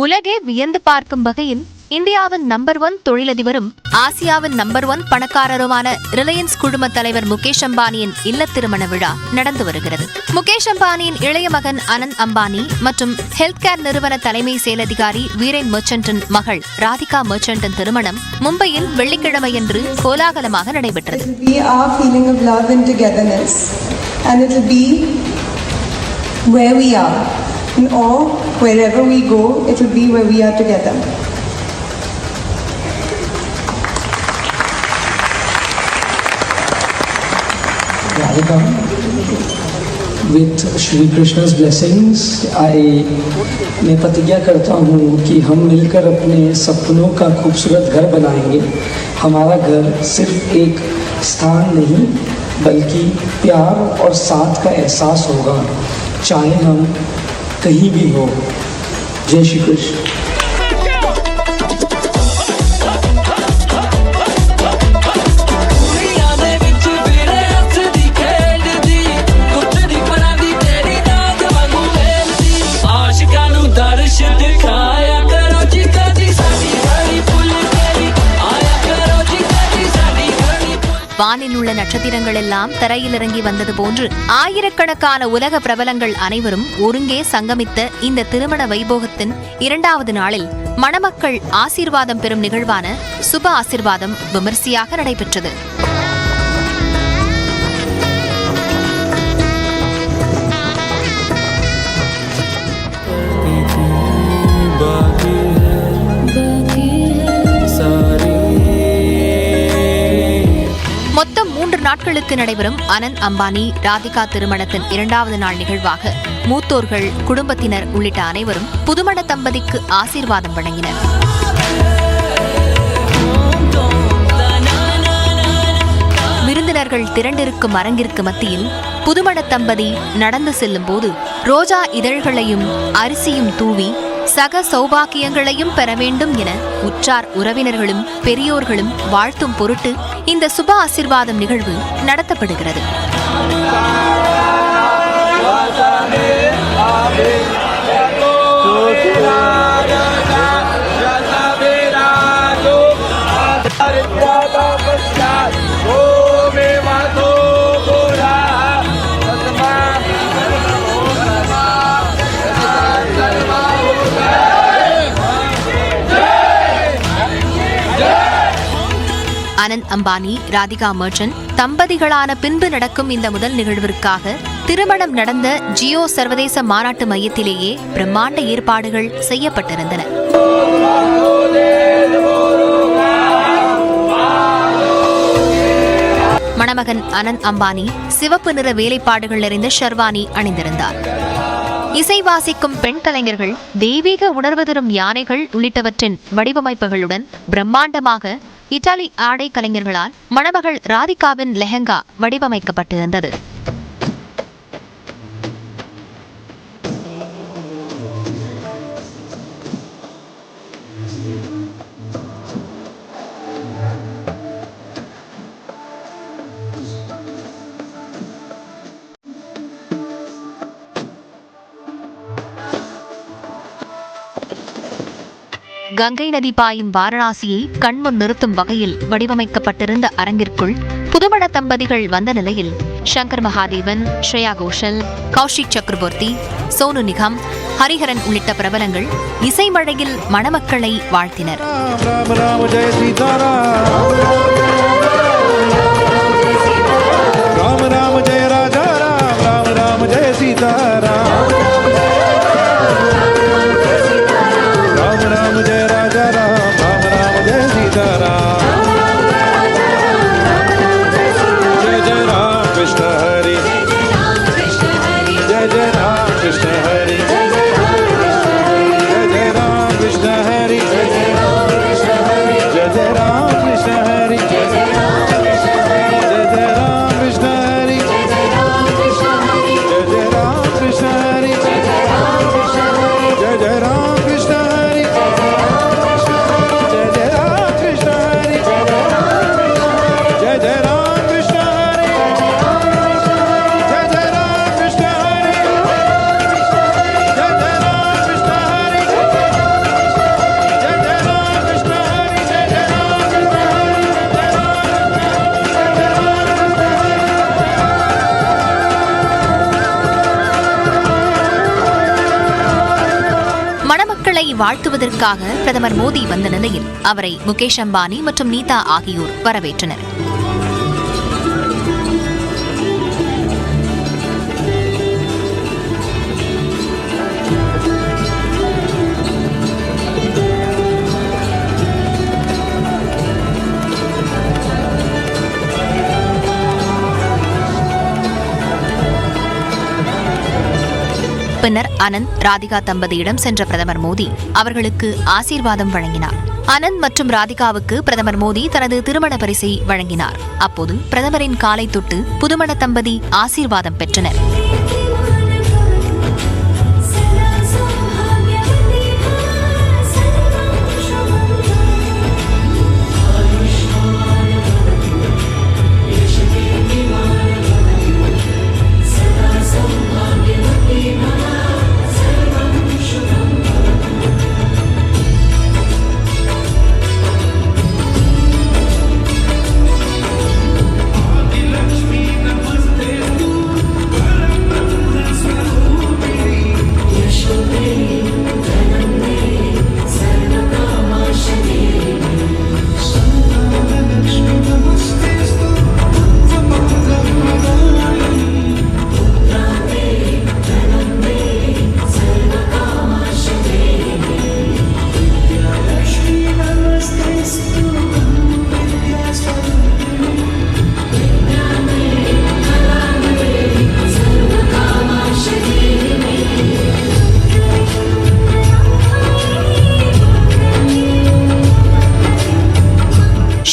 உலகே வியந்து பார்க்கும் வகையில் இந்தியாவின் நம்பர் ஒன் தொழிலதிபரும் ஆசியாவின் நம்பர் ஒன் பணக்காரருமான ரிலையன்ஸ் குழும தலைவர் முகேஷ் அம்பானியின் இல்ல திருமண விழா நடந்து வருகிறது. முகேஷ் அம்பானியின் இளைய மகன் அனந்த் அம்பானி மற்றும் ஹெல்த் கேர் நிறுவன தலைமை செயலதிகாரி வீரேன் மெர்ச்சன்டின் மகள் ராதிகா மெர்ச்சன்டின் திருமணம் மும்பையில் வெள்ளிக்கிழமையன்று கோலாகலமாக நடைபெற்றது. And or wherever we go, it will be where we are together. Radhika, with Shri Krishna's blessings, I मैं प्रतिज्ञा करता हूँ कि हम मिलकर अपने सपनों का खूबसूरत घर बनाएँगे हमारा घर सिर्फ़ एक स्थान नहीं बल्कि प्यार और साथ का एहसास होगा चाहे हम कहीं भी हो। जय श्री कृष्ण। வானில் உள்ள நட்சத்திரங்கள் எல்லாம் தரையில் இறங்கி வந்தது போன்று ஆயிரக்கணக்கான உலக பிரபலங்கள் அனைவரும் ஒருங்கே சங்கமித்த இந்த திருமண வைபோகத்தின் இரண்டாவது நாளில் மணமக்கள் ஆசீர்வாதம் பெறும் நிகழ்வான சுப ஆசீர்வாதம் விமர்சையாக நடைபெற்றது. நாட்களுக்கு நடைபெறும் அனந்த் அம்பானி ராதிகா திருமணத்தின் இரண்டாவது நாள் நிகழ்வாக மூத்தோர்கள் குடும்பத்தினர் உள்ளிட்ட அனைவரும் புதுமண தம்பதிக்கு ஆசீர்வாதம் வழங்கினர். விருந்தினர்கள் திரண்டிருக்கும் அரங்கிற்கு மத்தியில் புதுமண தம்பதி நடந்து செல்லும் போது ரோஜா இதழ்களையும் அரிசியும் தூவி சக சௌபாக்கியங்களையும் பெற வேண்டும் என உற்றார் உறவினர்களும் பெரியோர்களும் வாழ்த்தும் பொருட்டு இந்த சுப ஆசிர்வாதம் நிகழ்வு நடத்தப்படுகிறது. அம்பானி ராதிகா மர்ச்சன்ட் தம்பதிகளான பின்பு நடக்கும் இந்த முதல் நிகழ்விற்காக திருமணம் நடந்த ஜியோ சர்வதேச மாநாட்டு மையத்திலேயே பிரம்மாண்ட ஏற்பாடுகள் செய்யப்பட்டிருந்தன. மணமகன் அனந்த் அம்பானி சிவப்பு நிற வேலைப்பாடுகள் நிறைந்த ஷர்வானி அணிந்திருந்தார். இசை வாசிக்கும் பெண் கலைஞர்கள் தெய்வீக உணர்வு தரும் யானைகள் உள்ளிட்டவற்றின் வடிவமைப்புகளுடன் பிரம்மாண்டமாக இத்தாலி ஆடை கலைஞர்களால் மணமகள் ராதிகாவின் லெஹங்கா வடிவமைக்கப்பட்டிருந்தது. கங்கை நதி பாயும் வாரணாசியை கண்முன் நிறுத்தும் வகையில் வடிவமைக்கப்பட்டிருந்த அரங்கிற்குள் புதுமண தம்பதிகள் வந்த நிலையில் சங்கர் மகாதேவன் ஸ்ரேயா கோஷல் கௌஷிக் சக்கரவர்த்தி சோனு நிகம் ஹரிஹரன் உள்ளிட்ட பிரபலங்கள் இசை மழையில் மணமக்களை வாழ்த்தினர். வாழ்த்துவதற்காக பிரதமர் மோடி வந்த நிலையில் அவரை முகேஷ் அம்பானி மற்றும் நீதா ஆகியோர் வரவேற்றனர். பின்னர் அனந்த் ராதிகா தம்பதியிடம் சென்ற பிரதமர் மோடி அவர்களுக்கு ஆசீர்வாதம் வழங்கினார். அனந்த் மற்றும் ராதிகாவுக்கு பிரதமர் மோடி தனது திருமண பரிசை வழங்கினார். அப்போது பிரதமரின் காலை தொட்டு புதுமண தம்பதி ஆசீர்வாதம் பெற்றனர்.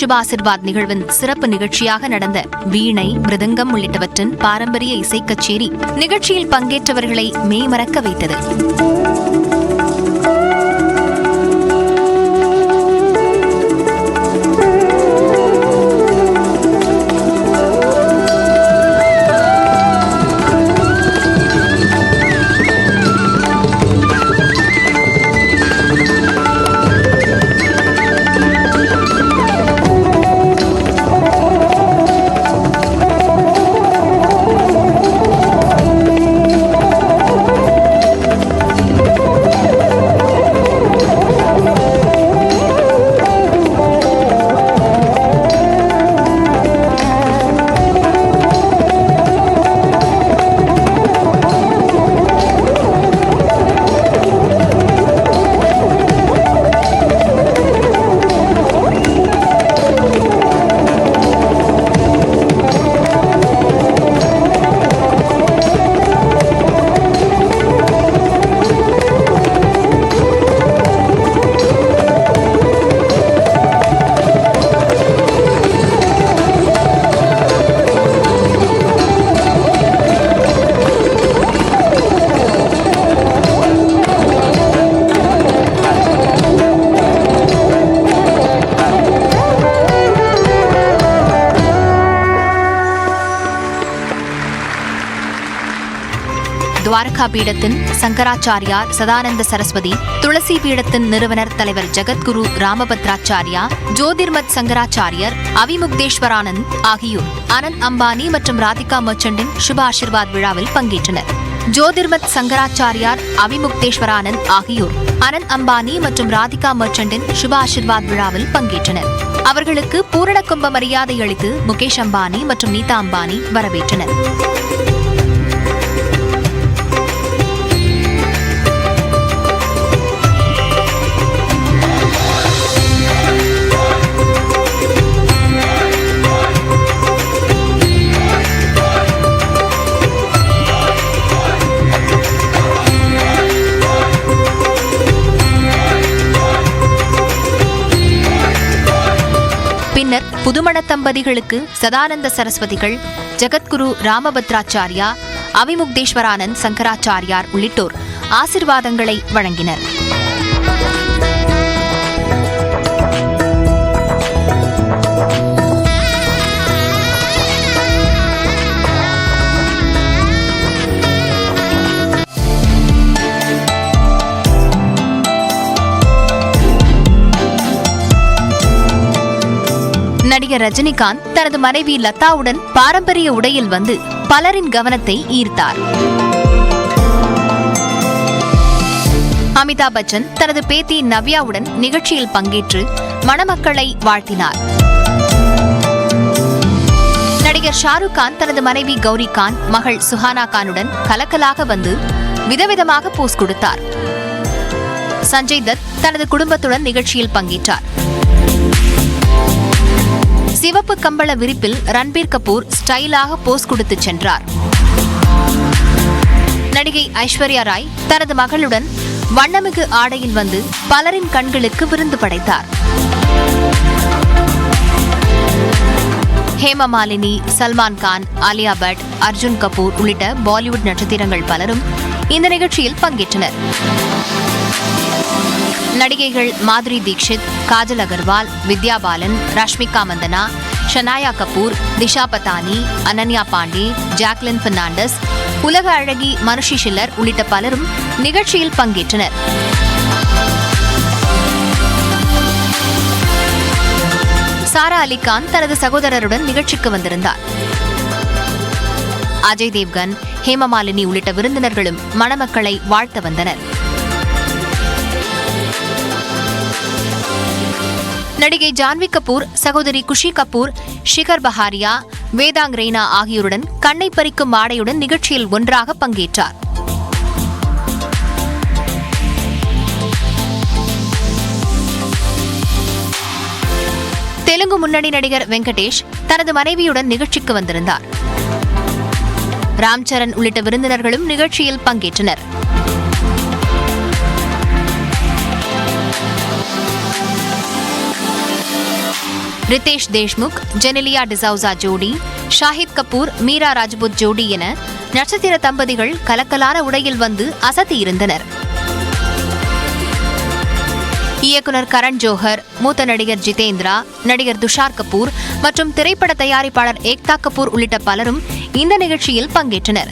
சிவாசிர்வாத் நிகழ்வின் சிறப்பு நிகழ்ச்சியாக நடந்த வீணை மிருதங்கம் உள்ளிட்டவற்றின் பாரம்பரிய இசைக்கச்சேரி நிகழ்ச்சியில் பங்கேற்றவர்களை மேமறக்க வைத்தது. துவாரகா பீடத்தின் சங்கராச்சாரியார் சதானந்த சரஸ்வதி துளசி பீடத்தின் நிறுவனர் தலைவர் ஜெகத்குரு ராமபத்ராச்சாரியா ஜோதிர்மத் சங்கராச்சாரியர் அவிமுக்தேஸ்வரானந்த் ஆகியோர் அனந்த் அம்பானி மற்றும் ராதிகா மர்ச்சண்டின் சுப ஆசிர்வாத் விழாவில் பங்கேற்றனர். ஜோதிர்மத் சங்கராச்சாரியார் அவிமுக்தேஸ்வரானந்த் ஆகியோர் அனந்த் அம்பானி மற்றும் ராதிகா மர்ச்சண்டின் சுப ஆசிர்வாத் விழாவில் பங்கேற்றனர். அவர்களுக்கு பூரண கும்ப மரியாதை அளித்து முகேஷ் அம்பானி மற்றும் நீதா அம்பானி வரவேற்றனர். புதுமண தம்பதிகளுக்கு சதானந்த சரஸ்வதிகள் ஜெகத்குரு ராமபத்ராச்சாரியா அவிமுக்தேஸ்வரானந்த் சங்கராச்சாரியார் உள்ளிட்டோர் ஆசிர்வாதங்களை வழங்கினர். ரஜினிகாந்த் தனது மனைவி லதாவுடன் பாரம்பரிய உடையில் வந்து பலரின் கவனத்தை ஈர்த்தார். அமிதாப் பச்சன் தனது பேத்தி நவ்யாவுடன் நிகழ்ச்சியில் பங்கேற்று மணமக்களை வாழ்த்தினார். நடிகர் ஷாருக் கான் தனது மனைவி கௌரி கான் மகள் சுஹானா கானுடன் கலக்கலாக வந்து விதவிதமாக போஸ் கொடுத்தார். சஞ்சய் தத் தனது குடும்பத்துடன் நிகழ்ச்சியில் பங்கேற்றார். சிவப்பு கம்பள விரிப்பில் ரன்பீர் கபூர் ஸ்டைலாக போஸ் கொடுத்து சென்றார். நடிகை ஐஸ்வர்யா ராய் தனது மகளுடன் வண்ணமிகு ஆடையில் வந்து பலரின் கண்களுக்கு விருந்து படைத்தார். ஹேமமாலினி சல்மான் கான் ஆலியா பட் அர்ஜுன் கபூர் உள்ளிட்ட பாலிவுட் நட்சத்திரங்கள் பலரும் இந்த நிகழ்ச்சியில் பங்கேற்றனர். நடிகைகள் மாதுரி தீக்ஷித் காஜல் அகர்வால் வித்யா பாலன் ரஷ்மிகா மந்தனா ஷனாயா கபூர் திஷா பதானி அனன்யா பாண்டே ஜாக்லின் பெர்னாண்டஸ் உலக அழகி மனுஷி ஷில்லர் உள்ளிட்ட பலரும் நிகழ்ச்சியில் பங்கேற்றனர். சாரா அலிகான் தனது சகோதரருடன் நிகழ்ச்சிக்கு வந்திருந்தார். அஜய் தேவ்கன் ஹேமமாலினி உள்ளிட்ட விருந்தினர்களும் மணமக்களை வாழ்த்த வந்தனர். நடிகை ஜான்வி கபூர் சகோதரி குஷி கபூர் ஷிகர் பஹாரியா வேதாங் ரெய்னா ஆகியோருடன் கண்ணை பறிக்கும் ஆடையுடன் நிகழ்ச்சியில் ஒன்றாக பங்கேற்றார். தெலுங்கு முன்னணி நடிகர் வெங்கடேஷ் தனது மனைவியுடன் நிகழ்ச்சிக்கு வந்திருந்தார். ராம்சரண் உள்ளிட்ட விருந்தினர்களும் நிகழ்ச்சியில் பங்கேற்றனர். ரிதேஷ் தேஷ்முக் ஜெனிலியா டிசவுசா ஜோடி ஷாஹித் கபூர் மீரா ராஜ்புத் ஜோடி என நட்சத்திர தம்பதிகள் கலக்கலான உடையில் வந்து அசத்தியிருந்தனர் இயக்குனர் கரண் ஜோஹர் மூத்த நடிகர் ஜிதேந்திரா நடிகர் துஷார் கபூர் மற்றும் திரைப்பட தயாரிப்பாளர் ஏக்தா கபூர் உள்ளிட்ட பலரும் இந்த நிகழ்ச்சியில் பங்கேற்றனர்.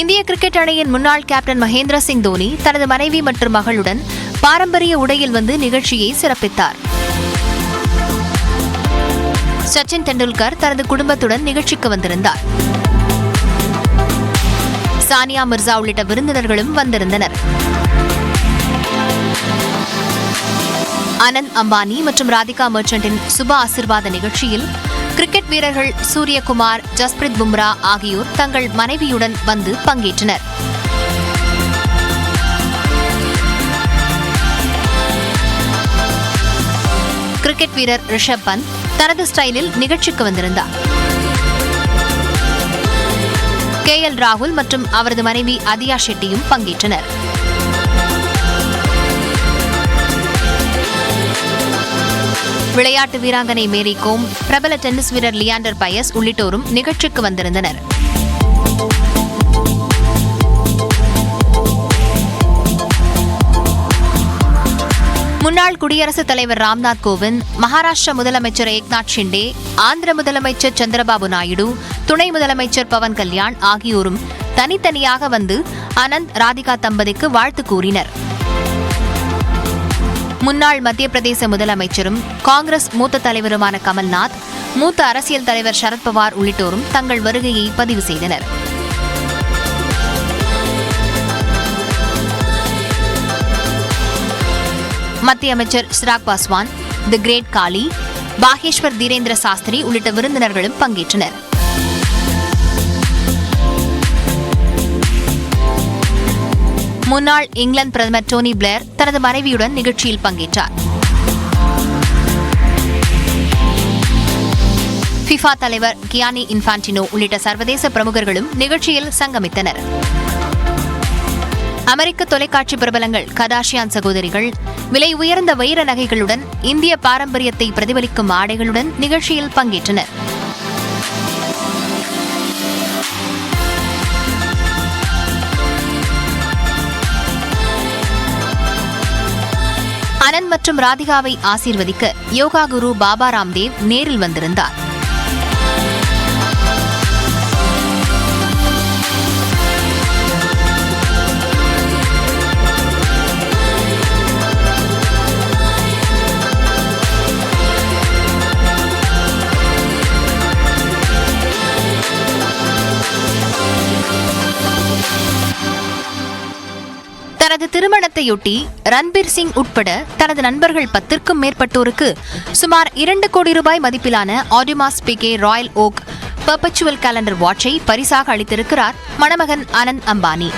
இந்திய கிரிக்கெட் அணியின் முன்னாள் கேப்டன் மகேந்திர சிங் தோனி தனது மனைவி மற்றும் மகளுடன் பாரம்பரிய உடையில் வந்து நிகழ்ச்சியை சிறப்பித்தார். சச்சின் டெண்டுல்கர் தனது குடும்பத்துடன் நிகழ்ச்சிக்கு வந்திருந்தார். சானியா மிர்சா உள்ளிட்ட விருந்தினர்களும் வந்திருந்தனர். அனந்த் அம்பானி மற்றும் ராதிகா மர்ச்சண்டின் சுப ஆசிர்வாத நிகழ்ச்சியில் கிரிக்கெட் வீரர்கள் சூரியகுமார் ஜஸ்பிரித் பும்ரா ஆகியோர் தங்கள் மனைவியுடன் வந்து பங்கேற்றனர். கிரிக்கெட் வீரர் ரிஷப் பந்த் தனது ஸ்டைலில் நிகழ்ச்சிக்கு வந்திருந்தார். கே எல் ராகுல் மற்றும் அவரது மனைவி அதியா ஷெட்டியும் பங்கேற்றனர். விளையாட்டு வீராங்கனை மேரி கோம் பிரபல டென்னிஸ் வீரர் லியாண்டர் பயஸ் உள்ளிட்டோரும் நிகழ்ச்சிக்கு வந்திருந்தனர். முன்னாள் குடியரசுத் தலைவர் ராம்நாத் கோவிந்த் மகாராஷ்டிர முதலமைச்சர் ஏக்நாத் ஷிண்டே ஆந்திர முதலமைச்சர் சந்திரபாபு நாயுடு துணை முதலமைச்சர் பவன் கல்யாண் ஆகியோரும் தனித்தனியாக வந்து அனந்த் ராதிகா தம்பதிக்கு வாழ்த்து கூறினர். முன்னாள் மத்திய பிரதேச முதலமைச்சரும் காங்கிரஸ் மூத்த தலைவருமான கமல்நாத் மூத்த அரசியல் தலைவர் சரத்பவார் உள்ளிட்டோரும் தங்கள் வருகையை பதிவு செய்தனர். மத்திய அமைச்சர் சிராக் பாஸ்வான் தி கிரேட் காலி பாகேஸ்வர் தீரேந்திர சாஸ்திரி உள்ளிட்ட விருந்தினர்களும் பங்கேற்றனர். முன்னாள் இங்கிலாந்து பிரதமர் டோனி பிளேர் தனது மனைவியுடன் நிகழ்ச்சியில் பங்கேற்றார். ஃபிஃபா தலைவர் கியானி இன்ஃபான்டினோ உள்ளிட்ட சர்வதேச பிரமுகர்களும் நிகழ்ச்சியில் சங்கமித்தனர். அமெரிக்க தொலைக்காட்சி பிரபலங்கள் கதாஷியான் சகோதரிகள் விலை உயர்ந்த வைர நகைகளுடன் இந்திய பாரம்பரியத்தை பிரதிபலிக்கும் ஆடைகளுடன் நிகழ்ச்சியில் பங்கேற்றனர். அனந்த் மற்றும் ராதிகாவை ஆசீர்வதிக்க யோகா குரு பாபா ராம்தேவ் நேரில் வந்திருந்தார். திருமணத்தையொட்டி ரன்பீர் சிங் உட்பட தனது நண்பர்கள் பத்திற்கும் மேற்பட்டோருக்கு சுமார் இரண்டு கோடி ரூபாய் மதிப்பிலான Audemars Piguet Royal Oak perpetual calendar வாட்சை பரிசாக அளித்திருக்கிறார் மணமகன் அனந்த் அம்பானி.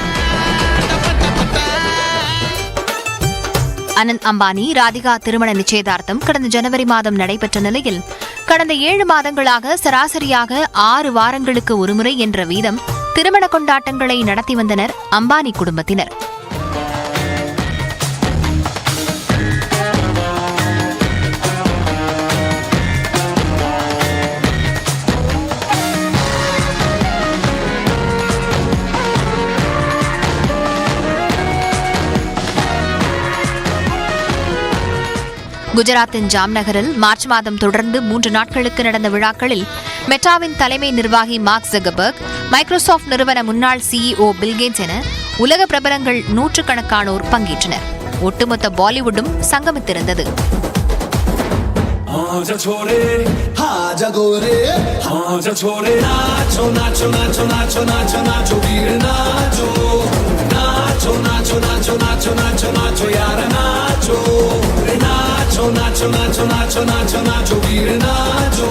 அனந்த் அம்பானி ராதிகா திருமண நிச்சயதார்த்தம் கடந்த ஜனவரி மாதம் நடைபெற்ற நிலையில் கடந்த ஏழு மாதங்களாக சராசரியாக ஆறு வாரங்களுக்கு ஒருமுறை என்ற வீதம் திருமண கொண்டாட்டங்களை நடத்தி வந்தனர் அம்பானி குடும்பத்தினர். குஜராத்தின் ஜாம்நகரில் மார்ச் மாதம் தொடர்ந்து மூன்று நாட்களுக்கு நடந்த விழாக்களில் மெட்டாவின் தலைமை நிர்வாகி மார்க் ஜகபர்க் மைக்ரோசாஃப்ட் நிறுவன முன்னாள் சிஇஓ பில்கேட்ஸ் என உலக பிரபலங்கள் நூற்றுக்கணக்கானோர் பங்கேற்றனர் ஒட்டுமொத்த பாலிவுட்டும் சங்கமித்திருந்தது आजा छोरे हाजा गोरे आजा छोरे नाचो नाचो नाचो नाचो नाचो नाचो वीर नाचो नाचो nacho, nacho, nacho, வீர nacho.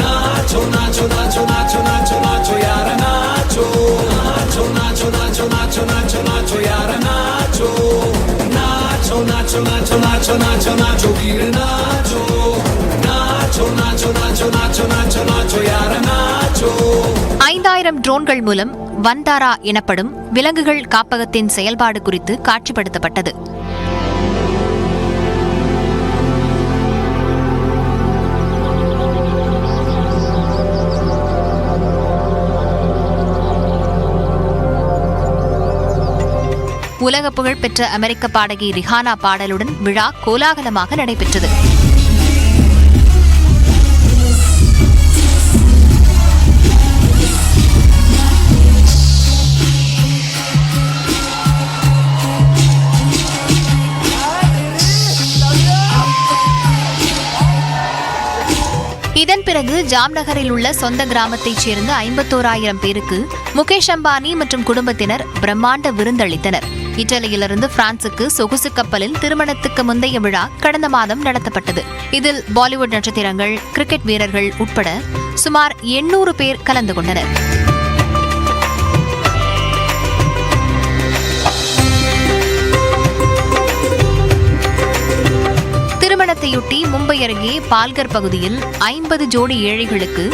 Nacho, nacho, nacho, nacho, nacho, nacho, யார nacho. Nacho, nacho, nacho, nacho, nacho, nacho, யார nacho. Nacho, nacho, nacho, nacho, nacho, nacho, வீர nacho. Nacho, nacho, nacho, nacho, nacho, nacho, யார nacho. ஐந்தாயிரம் ட்ரோன்கள் மூலம் வந்தாரா எனப்படும் விலங்குகள் காப்பகத்தின் செயல்பாடு குறித்து காட்சிப்படுத்தப்பட்டது உலக புகழ்பெற்ற அமெரிக்க பாடகி ரிஹானா பாடலுடன் விழா கோலாகலமாக நடைபெற்றது. இதன் பிறகு ஜாம்நகரில் உள்ள சொந்த கிராமத்தைச் சேர்ந்த ஐம்பத்தோராயிரம் பேருக்கு முகேஷ் அம்பானி மற்றும் குடும்பத்தினர் பிரம்மாண்ட விருந்தளித்தனர். இட்டலியிலிருந்து பிரான்சுக்கு சொகுசு கப்பலில் திருமணத்துக்கு முந்தைய விழா கடந்த மாதம் நடத்தப்பட்டது. இதில் பாலிவுட் நட்சத்திரங்கள் கிரிக்கெட் வீரர்கள் உட்பட சுமார் எண்ணூறு பேர் கலந்து கொண்டனர். திருமணத்தையொட்டி மும்பை அருகே பால்கர் பகுதியில் ஐம்பது ஜோடி ஏழைகளுக்கு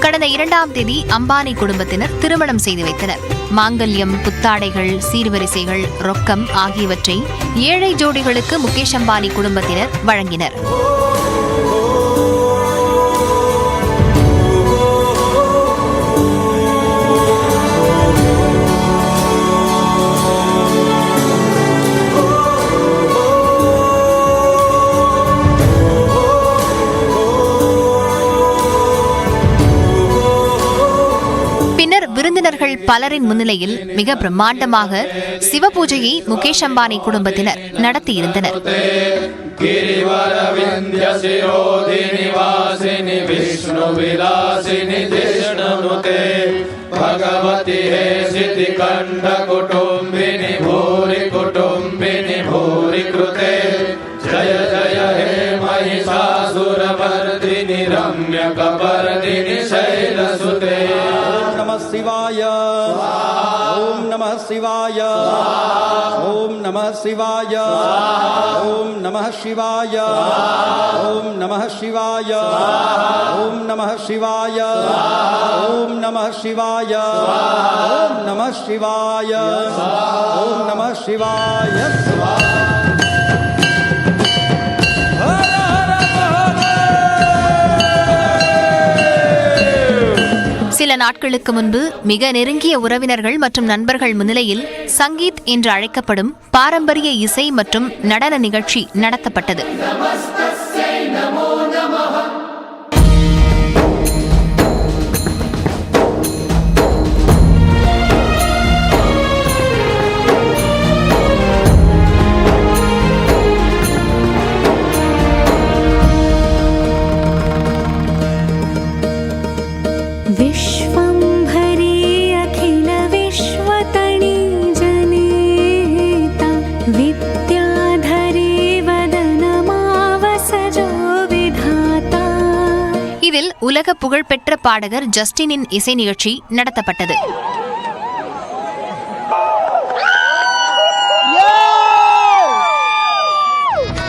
கடந்த இரண்டாம் தேதி அம்பானி குடும்பத்தினர் திருமணம் செய்து வைத்தனர். மாங்கல்யம் புத்தாடைகள் சீர்வரிசைகள் ரொக்கம் ஆகியவற்றை ஏழை ஜோடிகளுக்கு முகேஷ் அம்பானி குடும்பத்தினர் வழங்கினர். பின்னர் விருந்தினர்கள் பலரின் முன்னிலையில் மிக பிரம்மாண்டமாக சிவபூஜையை முகேஷ் அம்பானி குடும்பத்தினர் நடத்தியிருந்தனர் गिरिवरविन्द्यशिरोधिनिवासिनि विष्णुविलासिनि जिष्णुनुते भगवति हे सिद्धिकण्ठकुटुम्बिनि भूरि कुटुम्बिनि भूरि कृते जय जय हे महिषासुरमर्दिनि रम्यकपर्दिनि शैलसुते சிவாய ஓம் நம சிவாய ஓம் நம சிவாய ஓம் நம சிவாய ஓம் நம சிவாய ஓம் நம சிவாய ஓம் நம சிவாய ஓம் நம சிவாய ஓம் நம சிவாய சிவாய சில நாட்களுக்கு முன்பு மிக நெருங்கிய உறவினர்கள் மற்றும் நண்பர்கள் முன்னிலையில் சங்கீத் என்று அழைக்கப்படும் பாரம்பரிய இசை மற்றும் நடன நிகழ்ச்சி நடத்தப்பட்டது. புகழ்பெற்ற பாடகர் ஜஸ்டினின் இசை நிகழ்ச்சி நடத்தப்பட்டது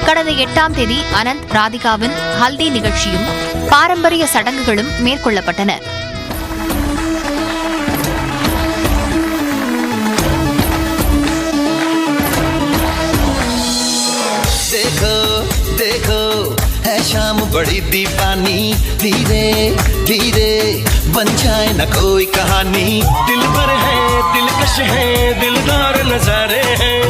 கடந்த எட்டாம் தேதி அனந்த் ராதிகாவின் ஹல்தி நிகழ்ச்சியும் பாரம்பரிய சடங்குகளும் மேற்கொள்ளப்பட்டன देखो देखो शाम बड़ी दीवानी। धीरे धीरे बन जाए ना कोई कहानी। दिल पर है दिलकश है, दिलदार नजारे हैं।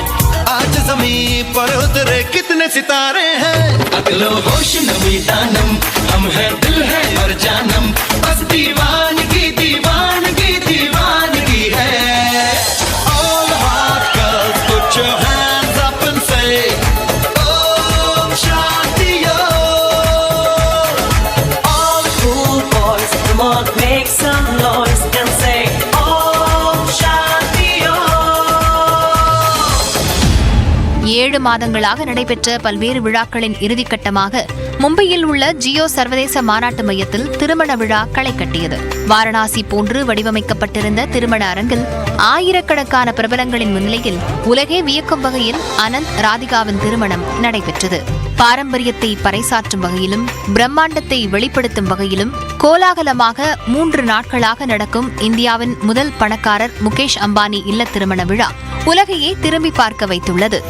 आज जमी पर उतरे कितने सितारे हैं। अगलो होश नमी दानम, हम है दिल है और जानम। बस दीवानगी மாதங்களாக நடைபெற்ற பல்வேறு விழாக்களின் இறுதிக்கட்டமாக மும்பையில் உள்ள ஜியோ சர்வதேச மாநாட்டு மையத்தில் திருமண விழா களை கட்டியது. வாரணாசி போன்று வடிவமைக்கப்பட்டிருந்த திருமண அரங்கில் ஆயிரக்கணக்கான பிரபலங்களின் முன்னிலையில் உலகே வியக்கும் வகையில் அனந்த் ராதிகாவின் திருமணம் நடைபெற்றது. பாரம்பரியத்தை பறைசாற்றும் வகையிலும் பிரம்மாண்டத்தை வெளிப்படுத்தும் வகையிலும் கோலாகலமாக மூன்று நாட்களாக நடக்கும் இந்தியாவின் முதல் பணக்காரர் முகேஷ் அம்பானி இல்ல திருமண விழா உலகையே திரும்பி பார்க்க வைத்துள்ளது.